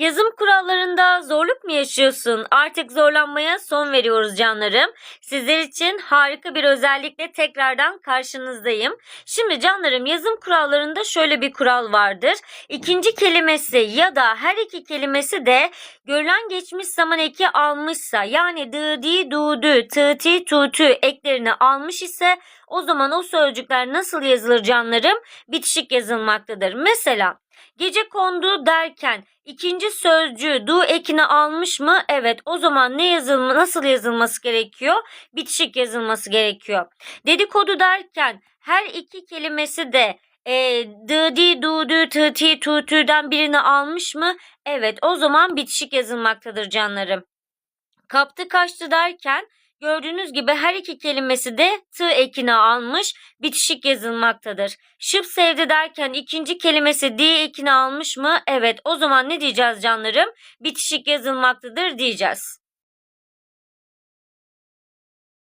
Yazım kurallarında zorluk mu yaşıyorsun? Artık zorlanmaya son veriyoruz canlarım. Sizler için harika bir özellikle tekrardan karşınızdayım. Şimdi canlarım yazım kurallarında şöyle bir kural vardır. İkinci kelimesi ya da her iki kelimesi de görülen geçmiş zaman eki almışsa yani dı di du dü tı ti tu tü eklerini almış ise o zaman o sözcükler nasıl yazılır canlarım? Bitişik yazılmaktadır. Mesela Gece kondu derken ikinci sözcüğü du ekini almış mı? Evet. O zaman ne yazılma nasıl yazılması gerekiyor? Bitişik yazılması gerekiyor. Dedikodu derken her iki kelimesi de e, dı di du dü tı ti tu tü'den birini almış mı? Evet. O zaman bitişik yazılmaktadır canlarım. Kaptı kaçtı derken gördüğünüz gibi her iki kelimesi de tı ekini almış bitişik yazılmaktadır. Şıp sevdi derken ikinci kelimesi di ekini almış mı? Evet o zaman ne diyeceğiz canlarım? Bitişik yazılmaktadır diyeceğiz.